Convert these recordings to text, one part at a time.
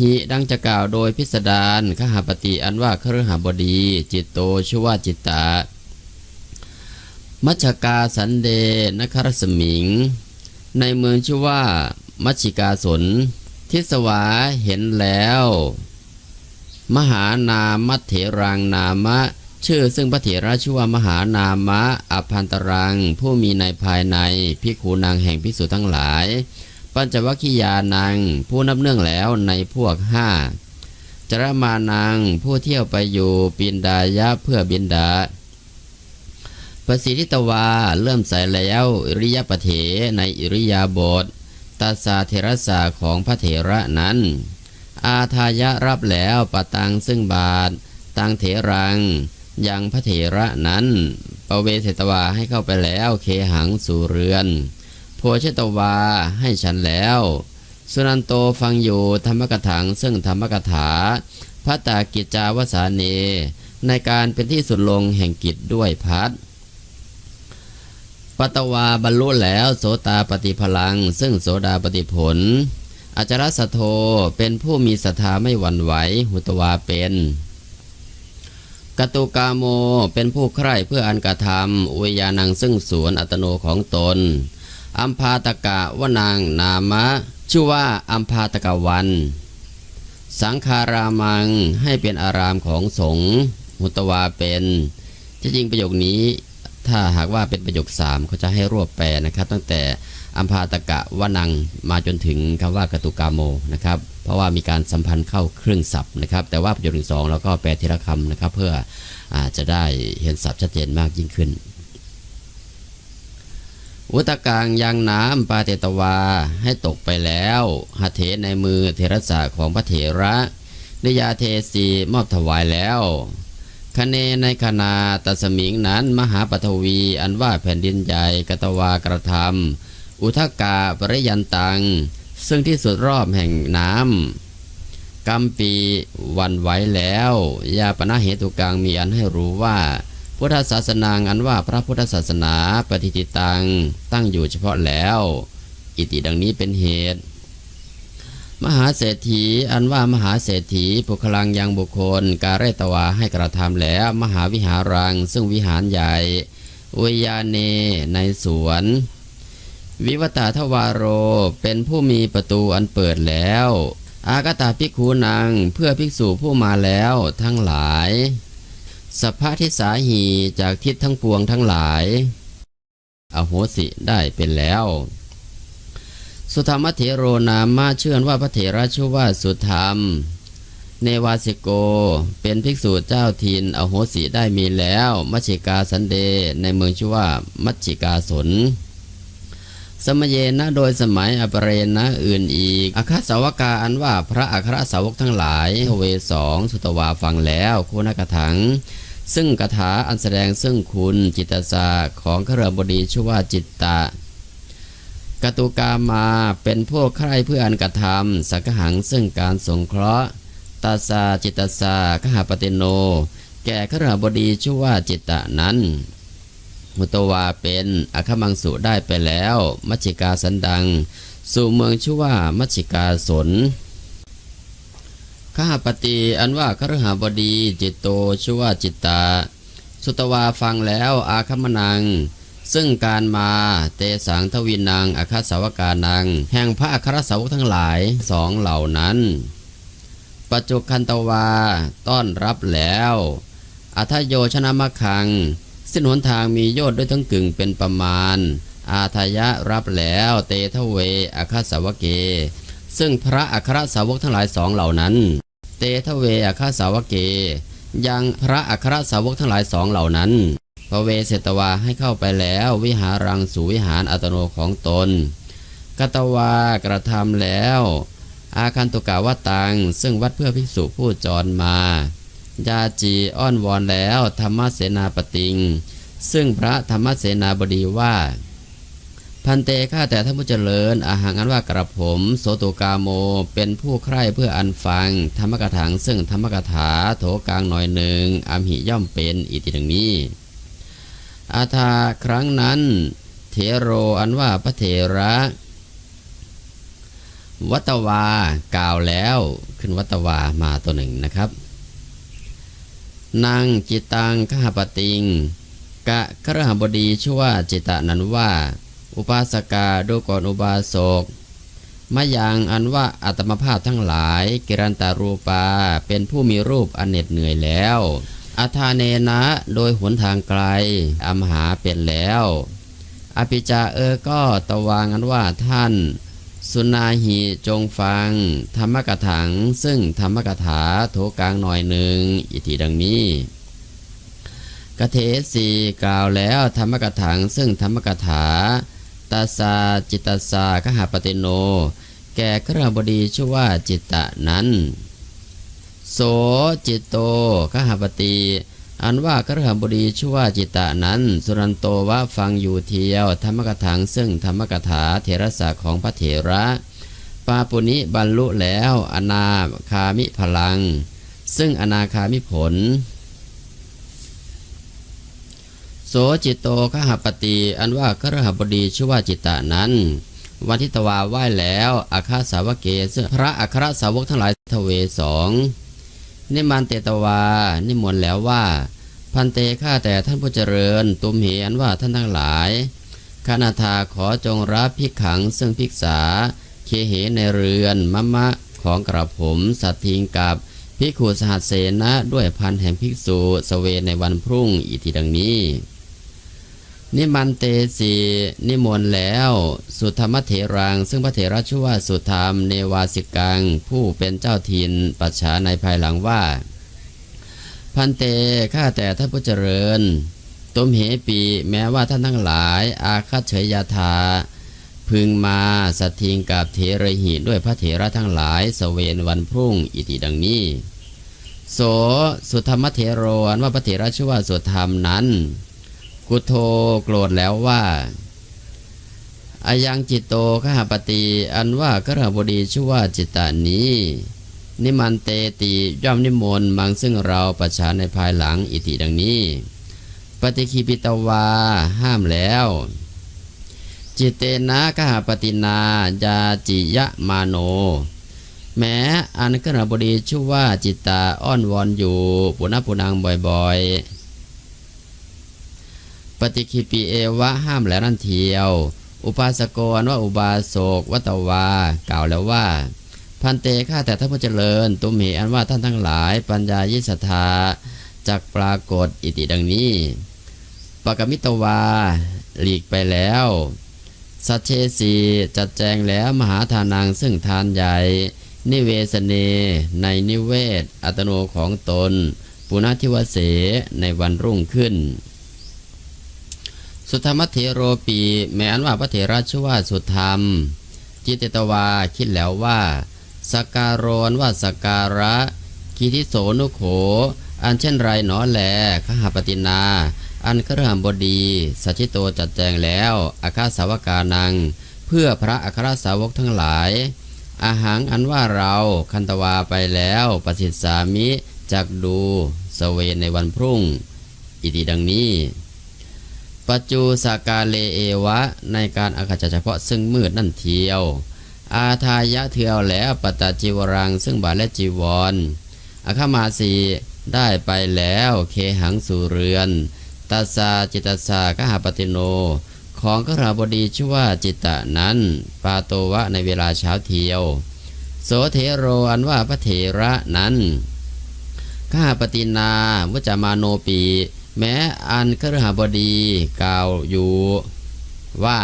หิดังจะกล่าวโดยพิสดารขหาปฏิอันว่าครหบดี จิตโตชื่อว่าจิตตะ มัชกาสันเดนครสมิง ในเมืองชื่อว่า มัชิกาสน ทิสวาเห็นแล้ว มหานามัเถรังนามะ ชื่อซึ่งพระเถระชื่อว่ามหานามะอภันตรัง ผู้มีในภายในพิกขูนางแห่งพิสุทั้งหลาย ปัญจวัคคียานัง ผู้นับเนื่องแล้วในพวกห้าจรมานัง ผู้เที่ยวไปอยู่ปินดายะเพื่อบินดาประสิทธิตวาเริ่มใส่แล้วอิริยปเถในอิริยาบถตัสาเทระสาของพระเถระนั้น อาทายะรับแล้วปะตังซึ่งบาท ตังเถรัง ยังพระเถระนั้นปเวเสตวาให้เข้าไปแล้วเคหังสู่เรือน โพชตวาให้ฉันแล้ว สุนันโตฟังอยู่ธรรมกถังซึ่งธรรมกถาพระตากิจจาวสาเน ในการเป็นที่สุดลงแห่งกิจด้วยพัดปัตตวาบรรลุแล้วโสตาปฏิพลัง ซึ่งโสดาปฏิผลอาจารสโทเป็นผู้มีศรัทธาไม่หวั่นไหวหุตวาเป็นกตุกาโมเป็นผู้ใคร่เพื่ออันกระทำอุยานังซึ่งสวนอัตโนของตน อัมพาตกะวนางนามะ ชื่อว่าอัมพาตกะวัน สังคารามังให้เป็นอารามของสงฆ์หุตวาเป็นที่จริงประโยคนี้ถ้าหากว่าเป็นประโยคสามเขาจะให้รวบแปลนะครับ ตั้งแต่อัมพาตกะวนังมาจนถึงคำว่ากตุกาโมนะครับ เพราะว่ามีการสัมพันธ์เข้าเครื่องศัพท์นะครับ แต่ว่าประโยคหนึ่งสองเราก็แปลทีละคำนะครับ เพื่ออาจะได้เห็นศัพท์ชัดเจนมากยิ่งขึ้น อุตกังยังน้ำปาเตตวาให้ตกไปแล้วหัเถในมือเทระสาของพระเถระนิยาเทสีมอบถวายแล้วคเนในคณาตัสมิงนั้นมหาปฐวีอันว่าแผ่นดินใหญ่กตวากระทำอุทกาปริยันตัง ซึ่งที่สุดรอบแห่งน้ำกัมปีวันไหวแล้ว ยาปนาเหตุกังมีอันให้รู้ว่า พุทธศาสนาอันว่าพระพุทธศาสนาปฏิติตังตั้งอยู่เฉพาะแล้ว อิติดังนี้เป็นเหตุ มหาเศรษฐีอันว่ามหาเศรษฐีปุคลังยังบุคคล การเรตวาให้กระทำแล้ว มหาวิหารัง ซึ่งวิหารใหญ่วิยาเนในสวน วิวตาทวารโรเป็นผู้มีประตูอันเปิดแล้ว อากตาภิกขุนังเพื่อภิกษุผู้มาแล้วทั้งหลาย สภะทิสาหีจากทิศทั้งปวงทั้งหลาย อโหสิได้เป็นแล้ว สุธรรมเถโรนามาเชื่อนว่าพระเถระชื่อว่าสุธรรม เนวาสิโกเป็นภิกษุเจ้าทิน อโหสิได้มีแล้ว มัชชิกาสันเดในเมืองชื่อว่ามัชชิกาสนสมเยนะโดยสมัยอปเรนะอื่นอีกอคาสาวกาอันว่าพระอัครสาวกทั้งหลายเวสองสุตวาฟังแล้วคุณกถัง ซึ่งคาถาอันแสดงซึ่งคุณจิตตาของขรบดีชื่อว่าจิตตะกตุกามาเป็นพวกใครเพื่ออันกระทำสักหังซึ่งการสงเคราะห์ตาสาจิตตสาขหาปติโน แก่ขรบดีชื่อว่าจิตตะนั้นมุตวาเป็นอคมังสุได้ไปแล้ว มัชิกาสันดัง สู่เมืองชื่อว่ามัชชิกาสน ขหาปฏิอันว่าครหบดีจิตโตชื่อว่าจิตตา สุตวาฟังแล้วอาคมนัง ซึ่งการมาเตสังทวินังอาคาสาวกานัง แห่งพระอัครสาวกทั้งหลายสองเหล่านั้น ปัจจุคันตวาต้อนรับแล้วอัทโยชนะมะคัง สิ้นหนทางมีโยชน์ด้วยทั้งกึ่งเป็นประมาณ อาทยะรับแล้วเตทเวอาคาสาวเก ซึ่งพระอัครสาวกทั้งหลายสองเหล่านั้น เตทเวอาคาสาวเก ยังพระอัครสาวกทั้งหลายสองเหล่านั้นพระเวเสตวาให้เข้าไปแล้ววิหารังสู่วิหารอัตโนของตนกตวากระทำแล้ว อาคันตุกาวตัง ซึ่งวัดเพื่อภิกษุผู้จรมา ยาจีอ้อนวอนแล้วธรรมเสนาปติง ซึ่งพระธรรมเสนาบดีว่า พันเตข้าแต่ท่านผู้เจริญ อาหารอันว่ากระผม โสตุกาโม เป็นผู้ใคร่เพื่ออันฟัง ธรรมกถางซึ่งธรรมกถาโถกลางหน่อยหนึ่งอัมหิย่อมเป็นอิติดังนี้ อาทาครั้งนั้นเถโรอันว่าพระเถระ วัตวากล่าวแล้วขึ้นวัตวามาตัวหนึ่งนะครับนางจิตังขหปติง กะครหบดีชื่อว่าจิตตะนั้นว่า อุปาสกาดูก่อนอุบาสกมายังอันว่าอัตมภาพทั้งหลายกิรันตารูปาเป็นผู้มีรูปอันเหน็ดเหนื่อยแล้วอาทาเนนะโดยหนทางไกลอมหาเป็นแล้ว อภิจาเออก็ตวางันว่าท่าน สุนาหีจงฟัง ธรรมกถัง ซึ่งธรรมกถาโถกลางหน่อยหนึ่งอิทีดังนี้กเทสีกล่าวแล้วธรรมกถัง ซึ่งธรรมกถา ตาสาจิตตสากหาปติโน แก่คราบดีชื่อว่าจิตตะนั้น โสจิตโตขหปติ อันว่าครหบดีชื่อว่าจิตตะนั้น สุรันโตว่าฟังอยู่เทียว ธรรมกถังซึ่งธรรมกถาเทระสาของพระเถระปาปุณิบรรลุแล้วอนาคามิพลัง ซึ่งอนาคามิผล โสจิตโตขหปติอันว่าครหบดีชื่อว่าจิตตะนั้นวันทิตวาไหว้แล้วอาคาสาวเกซึ่งพระอัครสาวกทั้งหลายทเวสองนิมันเตตวา นิมนต์แล้วว่า พันเตข้าแต่ท่านผู้เจริญ ตุมเหอันว่าท่านทั้งหลายคณาธาขอจงรับพิกขังซึ่งพิกษา เคเหในเรือนมะมะของกระผมสัตทิงกับพิกขุสหัสเสนะด้วยพันแห่งภิกษุสเวในวันพรุ่งอีทีดังนี้ นิมันเตสีนิมนต์แล้ว สุธรรมเถรัง ซึ่งพระเถระชื่อว่าสุธรรมเนวาสิกัง ผู้เป็นเจ้าถิ่นปัจฉาในภายหลังว่า พันเตข้าแต่ท่านผู้เจริญตุมเหปีแม้ว่าท่านทั้งหลาย อาคัตเฉยยาธาพึงมาสัตทิงกับเถระหิด้วยพระเถระทั้งหลายสเวนวันพรุ่งอิติดังนี้ โสสุธรรมเถโรนว่าพระเถระชื่อว่าสุธรรมนั้น กุโทโกรธแล้วว่าอายังจิตโตขหปฏิอันว่ากระบดีชื่อว่าจิตตานี้ นิมันเตติย่อมนิมนต์มังซึ่งเราประชาในภายหลังอิติดังนี้ ปฏิคีปิตวาห้ามแล้ว จิตเตนะกหปตินายาจิยะมาโน แม้อันกระบดีชื่อว่าจิตตาอ้อนวอนอยู่ปุณปุนังบ่อยๆ ปฏิคิปีเอวะห้ามแล้วนั่นเทียว อุปาสกรว่าอุบาสกวัตวา กล่าวแล้วว่า พันเตข้าแต่ท่านผู้เจริญ ตุมเหอันว่าท่านทั้งหลาย ปัญญายิสธาจักปรากฏอิติดังนี้ ปกมิตวา หลีกไปแล้วสัจเชสีจัดแจงแล้วมหาทานังซึ่งทานใหญ่ นิเวสเน ในนิเวศ อัตโนของตน ปุณทิวเสในวันรุ่งขึ้น สุธรรมเถโรปีแม้นว่าพระเถระชื่อว่าสุธรรม จิตเตวาคิดแล้วว่าสการโรนว่าสการะ กิทิโสนุโข อันเช่นไรหนอแลขหปตินา อันกระหำบดี สัจจิโตจัดแจงแล้วอาคาสาวกานัง เพื่อพระอัครสาวกทั้งหลาย อาหารอันว่าเราคันตวาไปแล้วประสิทธิสามิจากดูสเวในวันพรุ่ง อิติดังนี้ ปัจจุสากาเลเอวะ ในการอาคาจเฉพาะซึ่งมืดนั่นเทียว อาทายะเทียวแล้วปตาจิวรัง ซึ่งบาทและจีวรอคมาสีได้ไปแล้วเคหังสู่เรือนตาสาจิตตสากหาปติโน ของกราบดีชื่อว่าจิตตะนั้น ปาโตวะในเวลาเช้าเทียว โสเทโรอันว่าพระเถระนั้นข้าปฏินาวุจามาโนปี แม้อันครหบดีกล่าวอยู่ว่า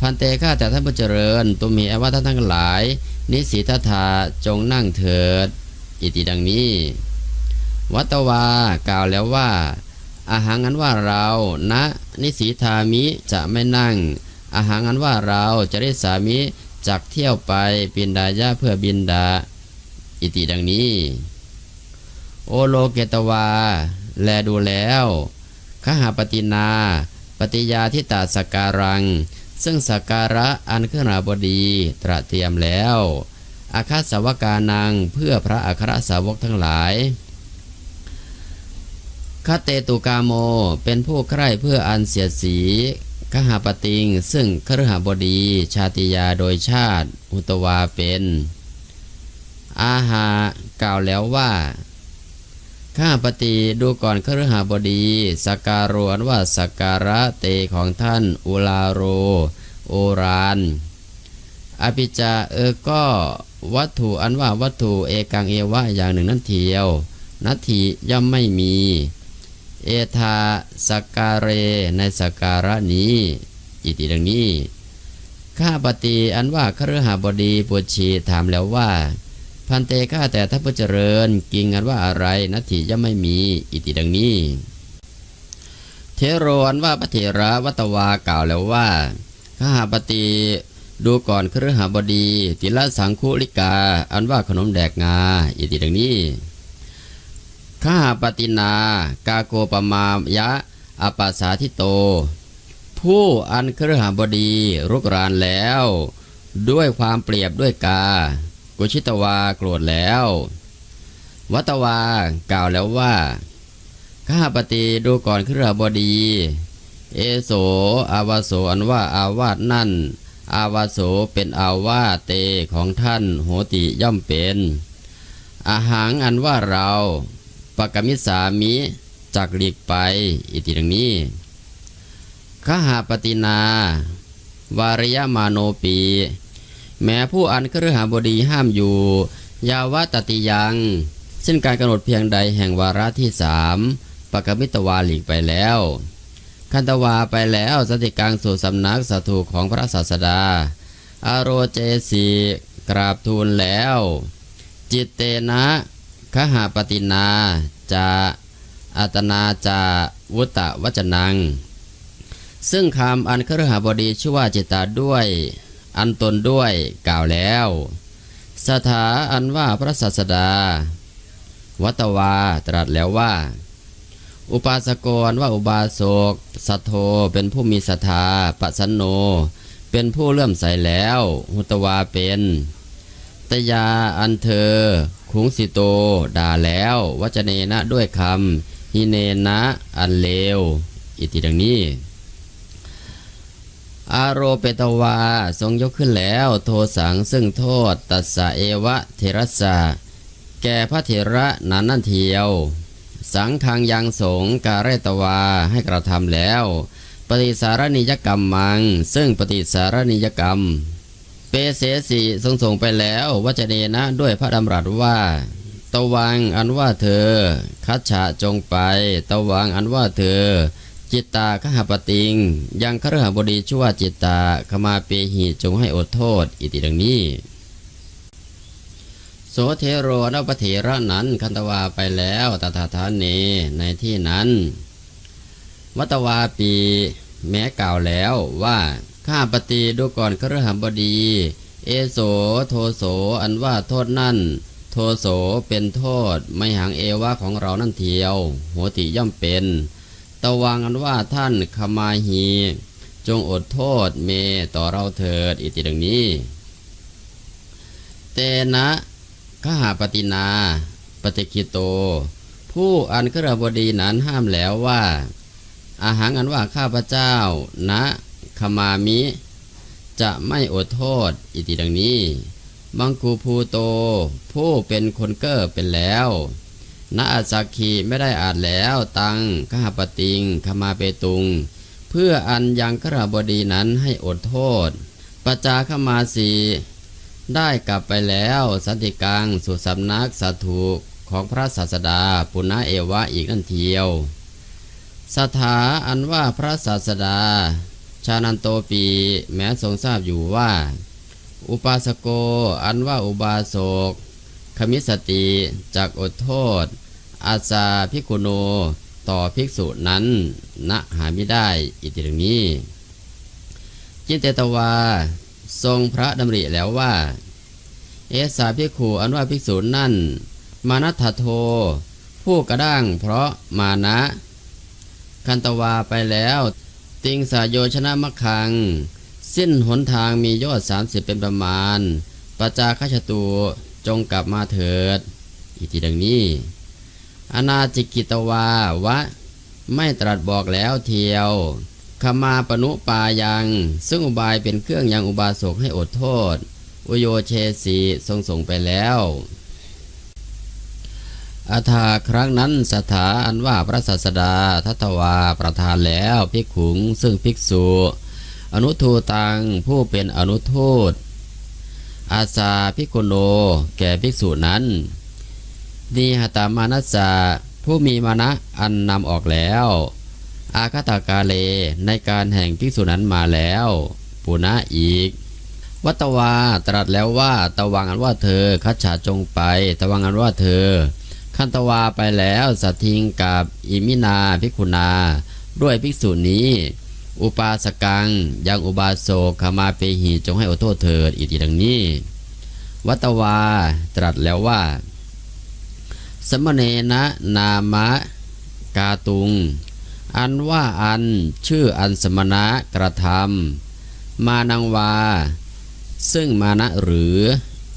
พันเตข้าแต่ท่านผู้เจริญตุมีอว่าท่านทั้งหลาย นิสีทธาจงนั่งเถิด อิติดังนี้ วัตวากล่าวแล้วว่า อาหารอันว่าเราณนะนิสีธามิจะไม่นั่ง อาหารอันว่าเราจะได้สามิจักเที่ยวไปปินดายะเพื่อบินดา อิติดังนี้ โอโลเกตวา แลดูแล้วขหาปฏินา ปฏิยาทิตาสการัง ซึ่งสการะอันขึ้นราบดีตระเตรียมแล้วอาคาสาวกานังเพื่อพระอัครสาวกทั้งหลายคเตตุกาโมเป็นผู้ใคร่เพื่ออันเสียดสีกหาปติง ซึ่งครหบดีชาติยาโดยชาติ อุตวาเป็น อาหากล่าวแล้วว่า ข้าปฏิดูก่อนครหาบดีสการวนว่าสการะเตของท่านอุลาโร โอรานอภิจาเออก็วัตถุอันว่าวัตถุเอกังเอวะอย่างหนึ่งนั่นเทียว นัตถิย่อมไม่มี เอธาสการเรในสการะนี้อิติดังนี้ ข้าปฏิอันว่าครหาบดีปวดชีถามแล้วว่า พันเตข้าแต่ท่าผู้เจริญกิงอันว่าอะไรนัตถิย่อมไม่มีอิติดังนี้ เทโรอันว่าพระเถระวัตวากล่าวแล้วว่าข้าปฏิดูก่อนครือหบดี ติละสังคุลิกา อันว่าขนมแดกงาอิติดังนี้ข้าปฏินา กาโกปมายะอปัสสาทิโต ผู้อันครือหบดีรุกรานแล้ว ด้วยความเปรียบด้วยกา กุชิตวาโกรธแล้ว วัตวากล่าวแล้วว่า ข้าปฏิดูก่อนครหบดี เอโส อาวาโสอันว่าอาวาสนั่น อาวาโสเป็นอาวาเตของท่านโหติย่อมเป็นอาหารอันว่าเราปกมิสามิจักหลีกไป อิติดังนี้ขหาปฏินา วาริยมาโนปี แม้ผู้อันคฤหาบดีห้ามอยู่ ยาวตติยังซึ่งการกำหนดเพียงใดแห่งวาระที่สามปกมิตวาหลีกไปแล้ว คันตวาไปแล้วสติกังสู่สำนักสัตถูของพระศาสดาอารโรเจสีกราบทูลแล้ว จิตเตนะขหาปฏินาจาอัตนาจาวุตะวจนัง ซึ่งคำอันครหบดีชื่อว่าจิตตาด้วย อันตนด้วยกล่าวแล้ว สถาอันว่าพระศาสดา วัตวาตรัสแล้วว่า อุปาสกรว่าอุบาสกสัทโธเป็นผู้มีศรัทธาปัสนโน เป็นผู้เลื่อมใสแล้ว หุตวาเป็นตยาอันเธอขุงสิโต ด่าแล้ววัจเนนะด้วยคำฮิเนนะอันเลว อิติดังนี้ อาโรเปตวา ทรงยกขึ้นแล้ว โทสังซึ่งโทษ ตัสสะเอวะเทรัสสะแก่พระเถระนั้นนั่นเทียว สังคังยังสงการเรตวาให้กระทำแล้ว ปฏิสารนิยกรรมมัง ซึ่งปฏิสารนิยกรรม เปเสสีทรงส่งไปแล้ววจเนนะด้วยพระดำรัสว่า ตวังอันว่าเธอ คัจฉะจงไป ตวังอันว่าเธอ จิตตาขหปติง ยังครหบดีชั่วจิตตาขมาเปหิจงให้อดโทษ อิติดังนี้ โสเทโรนปเถระนั้นคันตวาไปแล้วตถาธาเนในที่นั้น วัตวาปีแม้กล่าวแล้วว่าข้าปฏิดูก่อนครหบดี เอโสโทโสอันว่าโทษนั่น โทโสเป็นโทษไม่หังเอวะของเรานั่นเทียวหัวติย่อมเป็น ตวังอันว่าท่านขมาหี จงอดโทษเมต่อเราเถิดอิติดังนี้ เตนะขหาปฏินา ปฏิคิโต ผู้อันครบดีนั้นห้ามแล้วว่า อาหารอันว่าข้าพเจ้า นะขมามิ จะไม่อดโทษอิติดังนี้ มังคูภูโต ผู้เป็นคนเก้อเป็นแล้ว ณอาสักขีไม่ได้อาจแล้วตังขหปติงขมาเปตุง เพื่ออันยังขราบดีนั้นให้อดโทษปจาขมาสีได้กลับไปแล้วสันติกังสู่สำนักสัตถุของพระศาสดาปุณณเอวะอีกนั่นเทียว สถาอันว่าพระศาสดา ชานันโตปีแม้ทรงทราบอยู่ว่า อุปาสโกอันว่าอุบาสก ขมิสติจากอดโทษ อาซาพิกุโนต่อภิกษุนั้นณหาไม่ได้อิติดังนี้จินเตตวา ทรงพระดำริแล้วว่า เอสาภิกขุอันว่าภิกษุนั่น มานัทโท ผู้กระด้างเพราะมานะ คันตวาไปแล้ว ติงสาโยชนะมะคัง สิ้นหนทางมียอดสามสิบเป็นประมาณปจาคชตู จงกลับมาเถิดอิติดังนี้ อนาจิกิตวาวะ ไม่ตรัสบอกแล้วเทียวขมาปนุปายัง ซึ่งอุบายเป็นเครื่องยังอุบาสกให้อดโทษ อุโยเชสีทรงส่งไปแล้วอาธาครั้งนั้นสถาอันว่าพระศาสดาทัตวาประทานแล้วภิกขุงซึ่งภิกษุ อนุทูตังผู้เป็นอนุทูต อาสาภิกุโนแก่ภิกษุนั้นนีหตามานัสสะผู้มีมานะอันนำออกแล้ว อาคตากาเลในการแห่งภิกษุนั้นมาแล้วปุณะอีก วัตวาตรัสแล้วว่าตวังอันว่าเธอคัจฉาจงไปตวังอันว่าเธอ คันตวาไปแล้วสัทิงกับอิมินาภิกขุนา ด้วยภิกษุนี้ อุปาสกัง ยังอุบาโสกขมาเปหีจงให้อโทษเถิดอีกดังนี้ วัตวาตรัสแล้วว่า สมเณนะนามะกาตุง อันว่าอันชื่ออันสมณะกระทำมานังวา ซึ่งมานะหรือ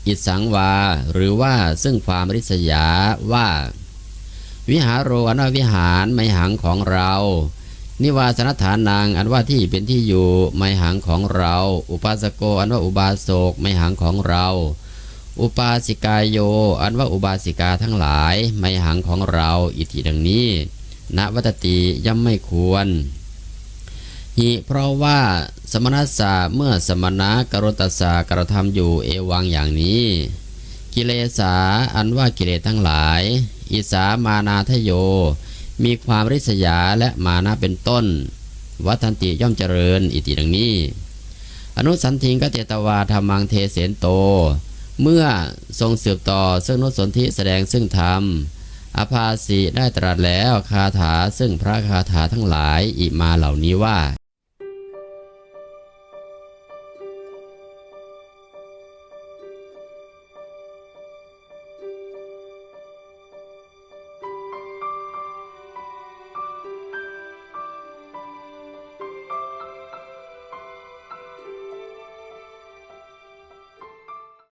อิสังวา หรือว่าซึ่งความริษยาว่า วิหารโรอันวิหารไมหังของเรา นิวาสนฐานนางอันว่าที่เป็นที่อยู่ไม่หังของเรา อุปาสโกอันว่าอุบาสกไม่หังของเรา อุปาสิกายโย อันว่าอุบาสิกาทั้งหลายไม่หังของเรา อิทิดังนี้ ณวัตติย่อมไม่ควรหิเพราะว่าสมณสาเมื่อสมณะกรตสากระทำอยู่เอวังอย่างนี้ กิเลสาอันว่ากิเลสทั้งหลาย อิสามานาทโย มีความริษยาและมานะเป็นต้น วัฏันติย่อมเจริญอิติดังนี้ อนุสันทิงกเตตวาธรรมังเทเสนโต เมื่อทรงสืบต่อซึ่งนุสนธิแสดงซึ่งธรรมอภาสีได้ตรัสแล้วคาถาซึ่งพระคาถาทั้งหลายอิมาเหล่านี้ว่า